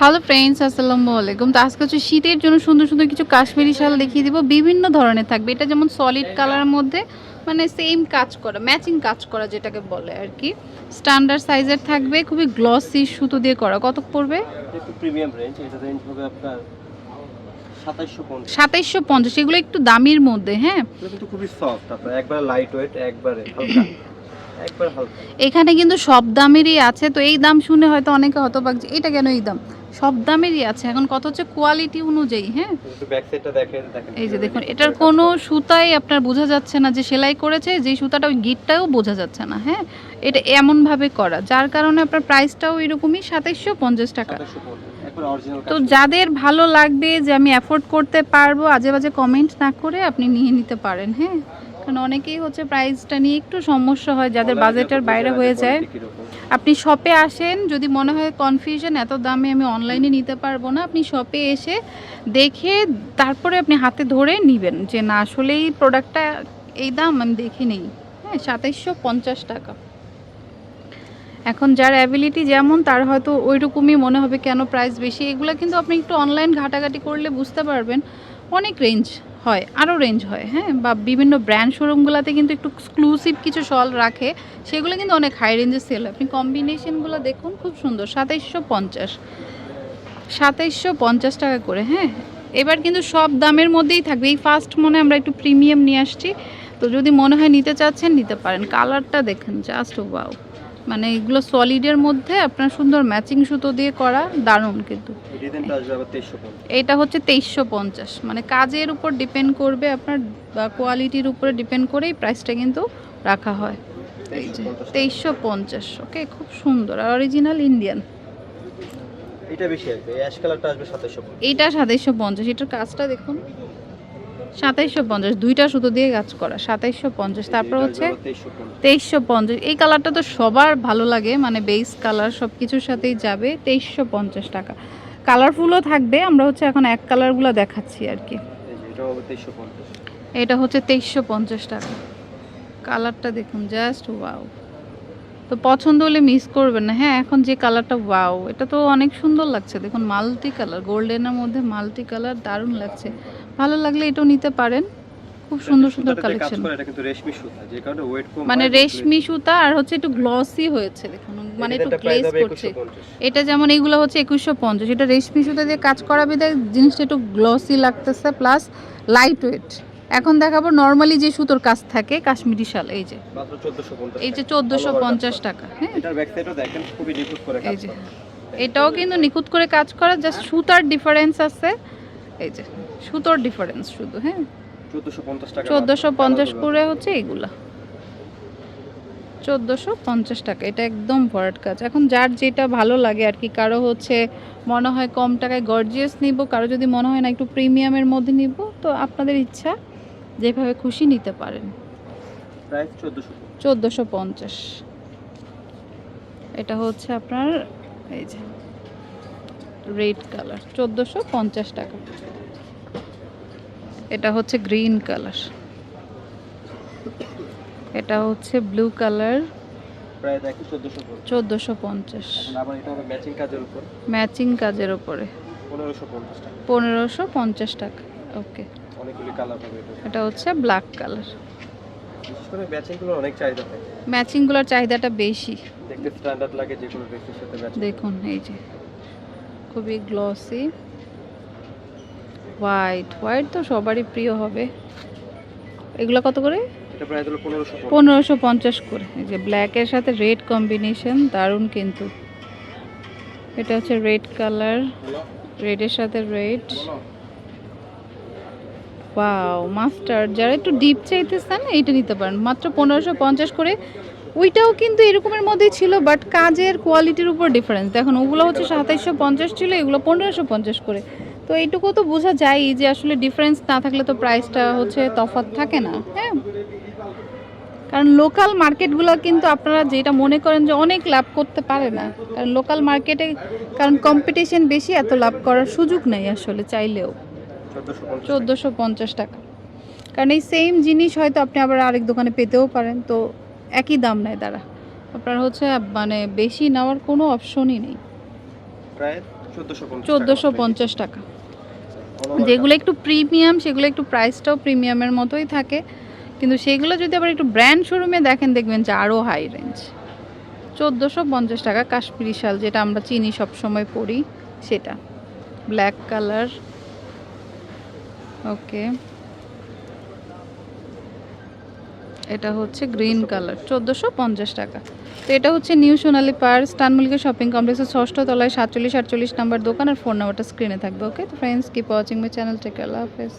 Hello friends আসসালামু আলাইকুম। তো আজকে হচ্ছে শীতের জন্য সুন্দর সুন্দর কিছু কাশ্মীরি শাল দেখিয়ে দিব। বিভিন্ন ধরনের থাকবে। এটা যেমন সলিড কালারের মধ্যে মানে সেম কাজ করা ম্যাচিং কাজ করা যেটাকে বলে আর কি। স্ট্যান্ডার্ড সাইজের থাকবে খুবই গ্লসি সুতো দিয়ে করা। কত পড়বে? একটু প্রিমিয়াম রেঞ্জ এটা রেঞ্জ হবে আপনার সাতাইশশো পঞ্চাশ। এগুলো একটু দামির মধ্যে হ্যাঁ। কিন্তু খুবই সফট আপনার একবার লাইট ওয়েট একবারে হালকা। একবার হালকা। এখানে কিন্তু সব দামেরই আছে। তো এই দাম শুনে হয়তো অনেকে হতবাক যে এটা কেন এই দাম? সব দামেরই আছে। এখন কত হচ্ছে কোয়ালিটি অনুযায়ী হ্যাঁ? এই যে দেখুন এটার কোনো সুতাই আপনার বোঝা যাচ্ছে না যে সেলাই করেছে যেই সুতাটা ওই গিটটাও বোঝা যাচ্ছে না হ্যাঁ? এটা এমনভাবে করা যার কারণে আপনার প্রাইসটাও এরকমই সাতাইশশো পঞ্চাশ টাকা। তো যাদের ভালো লাগবে যে আমি অ্যাফোর্ড করতে পারব আজে বাজে কমেন্ট না করে আপনি নিয়ে নিতে পারেন হ্যাঁ? কারণ অনেকেই হচ্ছে প্রাইসটা নিয়ে একটু সমস্যা হয় যাদের বাজেটের বাইরে হয়ে যায় আপনি শপে আসেন যদি মনে হয় কনফিউশন এত দামে আমি অনলাইনে নিতে পারব না আপনি শপে এসে দেখে তারপরে আপনি হাতে ধরে নেবেন যে না আসলে এই প্রোডাক্টটা এই দাম আমি দেখে নেই। হ্যাঁ সাতাইশশো পঞ্চাশ টাকা। এখন যার অ্যাবিলিটি যেমন তার হয়তো ওই রকমই মনে হবে কেন প্রাইস বেশি। এগুলো কিন্তু আপনি একটু অনলাইন ঘাটাঘাটি করলে বুঝতে পারবেন। অনেক রেঞ্জ হয়, আরও রেঞ্জ হয় হ্যাঁ? বা বিভিন্ন ব্র্যান্ড শোরুমগুলোতে কিন্তু একটু এক্সক্লুসিভ কিছু শল রাখে, সেগুলো কিন্তু অনেক হাই রেঞ্জে সেল হয়। আপনি কম্বিনেশনগুলো দেখুন, খুব সুন্দর, সাতাইশশো পঞ্চাশ। সাতাইশশো পঞ্চাশ টাকা করে হ্যাঁ? এবার কিন্তু সব দামের মধ্যেই থাকবে। এই ফার্স্ট মনে আমরা একটু প্রিমিয়াম নিয়ে আসছি। তো যদি মনে হয় নিতে চাচ্ছেন, নিতে পারেন। কালারটা দেখেন জাস্ট ওয়াও মানে এগুলো সলিডের মধ্যে আপনার সুন্দর ম্যাচিং সুতো দিয়ে করা দারুণ কিন্তু। এটা হচ্ছে তেইশশো পঞ্চাশ। মানে কাজের উপর ডিপেন্ড করবে আপনার কোয়ালিটির উপরে ডিপেন্ড করেই প্রাইসটা কিন্তু রাখা হয়। তেইশশো পঞ্চাশ ওকে খুব সুন্দর। আর অরিজিনাল ইন্ডিয়ান এটা বেশি আসবে এই অ্যাশ কালারটা আসবে পঞ্চাশ এটার কাজটা দেখুন। সাতাইশশো পঞ্চাশ দুইটা সুতো দিয়ে কাজ করা সাতাইশশো পঞ্চাশ তারপর হচ্ছে তেইশশো পঞ্চাশ। এই কালারটা তো সবার ভালো লাগে মানে বেস কালার সব কিছুর সাথেই যাবে তেইশশো পঞ্চাশ টাকা। কালারফুলও থাকবে আমরা হচ্ছে এখন এক কালারগুলো দেখাচ্ছি আর কি। এটা হচ্ছে তেইশশো পঞ্চাশ টাকা। কালারটা দেখুন জাস্ট ওয়াও তো পছন্দ হলে মিস করবেন না। হ্যাঁ এখন যে কালারটা ওয়াও এটা তো অনেক সুন্দর লাগছে। দেখুন মাল্টি কালার গোল্ডেনের মধ্যে মাল্টি কালার দারুণ লাগছে। ভালো লাগলে এটাও নিতে পারেন। খুব সুন্দর সুন্দর কালেকশন এটা কিন্তু রেশমি সুতা যে কারণে ওয়েট কম মানে রেশমি সুতা আর হচ্ছে একটু গ্লসি হয়েছে দেখুন মানে একটু গ্লেজ করছে। এটা যেমন এগুলো হচ্ছে একুশশো পঞ্চাশ এটা রেশমি সুতা দিয়ে কাজ করা বিধায় জিনিসটা একটু গ্লসি লাগতেছে প্লাস লাইট ওয়েট এখন দেখাবো নর্মালি যে সুতোর কাজ থাকে কাশ্মীরি শাল এই যে। মাত্র 1450 এই যে টাকা। চোদ্দোশো All over পঞ্চাশ কাজ টাকা হ্যাঁ এটার ব্যাক সাইডও দেখেন খুবই নিখুঁত করে কাজ এই যে। করা। এটাও কিন্তু নিখুঁত করে কাজ করা জাস্ট সুতার ডিফারেন্স আছে। এই যে সুতোর ডিফারেন্স শুধু হ্যাঁ? 1450 চোদ্দোশো পঞ্চাশ। করে হচ্ছে এইগুলা। চোদ্দোশো পঞ্চাশ টাকা এটা একদম ভরাট কাজ। এখন যার যেটা ভালো লাগে আর কি কারও হচ্ছে মনে হয় কম টাকায় গর্জিয়াস নিব কারও যদি মনে হয় না একটু প্রিমিয়ামের মধ্যে নিব তো আপনাদের ইচ্ছা যেভাবে খুশি নিতে পারেন। প্রাইস 1450 চোদ্দোশো পঞ্চাশ। এটা হচ্ছে আপনার এই যে রেড কালার চোদ্দোশো পঞ্চাশ টাকা। এটা হচ্ছে গ্রিন কালার। এটা হচ্ছে ব্লু কালার প্রায় দেখি 1450 চোদ্দোশো পঞ্চাশ। ম্যাচিং কাজের উপর। ম্যাচিং কাজের ওপরে 1550 টাকা। পনেরোশো পঞ্চাশ টাকা ওকে। এটা। হচ্ছে ব্ল্যাক কালার। ম্যাচিংগুলোর চাহিদাটা বেশি। দেখুন এই যে। খুবই গ্লসি হোয়াইট হোয়াইট তো সবারই প্রিয় হবে। এগুলো কত করে? এটা প্রায় হলো 1550 পনেরোশো পঞ্চাশ করে। এই যে ব্ল্যাকের সাথে রেড কম্বিনেশন দারুণ কিন্তু। এটা হচ্ছে রেড কালার রেডের সাথে রেড ওয়াও মাস্টার যারা একটু ডিপ চাইতেছেন এইটা নিতে পারেন। মাত্র পনেরোশো পঞ্চাশ করে ওইটাও কিন্তু এরকমের মধ্যেই ছিল বাট কাজের কোয়ালিটির উপর ডিফারেন্স দেখুন ওগুলো হচ্ছে সাতাইশশো পঞ্চাশ ছিল এগুলো পনেরোশো পঞ্চাশ করে। তো এইটুকু তো বোঝা যায় যে আসলে ডিফারেন্স না থাকলে তো প্রাইসটা হচ্ছে তফাৎ থাকে না হ্যাঁ? কারণ লোকাল মার্কেটগুলো কিন্তু আপনারা যেটা মনে করেন যে অনেক লাভ করতে পারে না। কারণ লোকাল মার্কেটে কারণ কম্পিটিশন বেশি এত লাভ করার সুযোগ নেই আসলে চাইলেও। 1450 চোদ্দোশো পঞ্চাশ টাকা। কারণ এই সেম জিনিস হয়তো আপনি আবার আরেক দোকানে পেতেও পারেন। তো একই দাম নেয় তারা আপনার হচ্ছে মানে বেশি নেওয়ার কোনো অপশনই নেই। প্রায় চোদ্দোশো পঞ্চাশ চোদ্দোশো পঞ্চাশ টাকা। যেগুলো একটু প্রিমিয়াম সেগুলো একটু প্রাইসটাও প্রিমিয়ামের মতোই থাকে। কিন্তু সেগুলো যদি আবার একটু ব্র্যান্ড শোরুমে দেখেন দেখবেন যে আরও হাই রেঞ্জ চোদ্দোশো পঞ্চাশ টাকা কাশ্মীরি শাল যেটা আমরা চিনি সব সময় পরি সেটা। ব্ল্যাক কালার ওকে এটা হচ্ছে গ্রিন কালার, চোদ্দোশো পঞ্চাশ টাকা। তো এটা হচ্ছে নিউ সোনালি পার স্টানমুলিকা শপিং কমপ্লেক্সের ষষ্ঠ তলায় সাতচল্লিশ, আটচল্লিশ নাম্বার দোকান আর ফোন নাম্বারটা স্ক্রিনে থাকবে, ওকে? তো friends keep watching my channel take আল্লাহ হাফেজ।